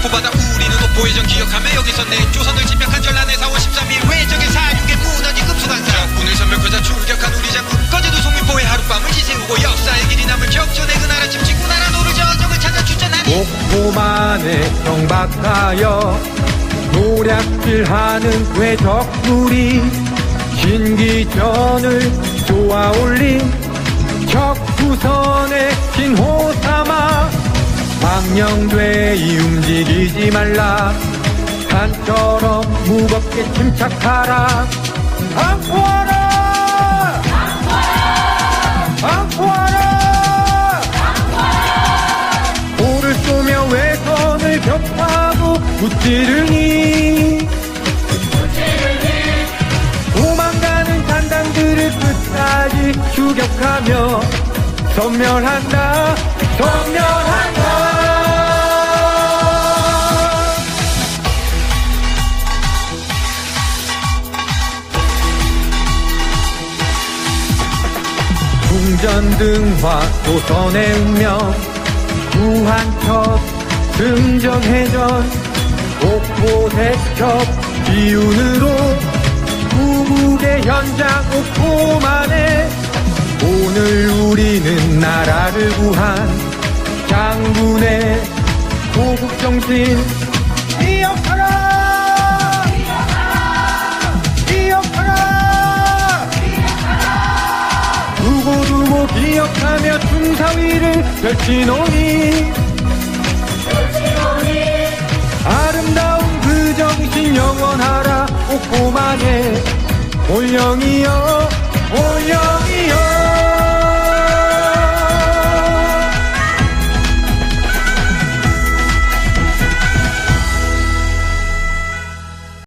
목포바다 우리는 목포해전 기억하며 여기서 내 조선을 침략한 전란의 4월 13일 외적의 사륙에 무너진 급수관사. 적군을 선멸하자 출격한 우리 장군 거제도 송민포의 하룻밤을 지새우고 역사의 길이 남을 격전의 그나라 침치고 나라 노를 저적을 찾아 추천하니 목포만에 경박하여 노략질하는 외적들이 신기전을 쏘아올린 적구선의 신호 삼아 망령되이 움직이지 말라. 산처럼 무겁게 침착하라. 항포하라! 항포하라! 돌을 쏘며 외선을 격파하고 붙지르니. 도망가는 잔당들을 끝까지 추격하며 섬멸한다. 섬멸 중전등화 조선의 운명 무한첩 승전해전 옥포대첩 기운으로 구국의 현장 옥포만에 오늘 우리는 나라를 구한 장군의 고국정신 기억하며 중사위를 펼치노니. 아름다운 그 정신 영원하라 옥고만의 올영이여 올영이여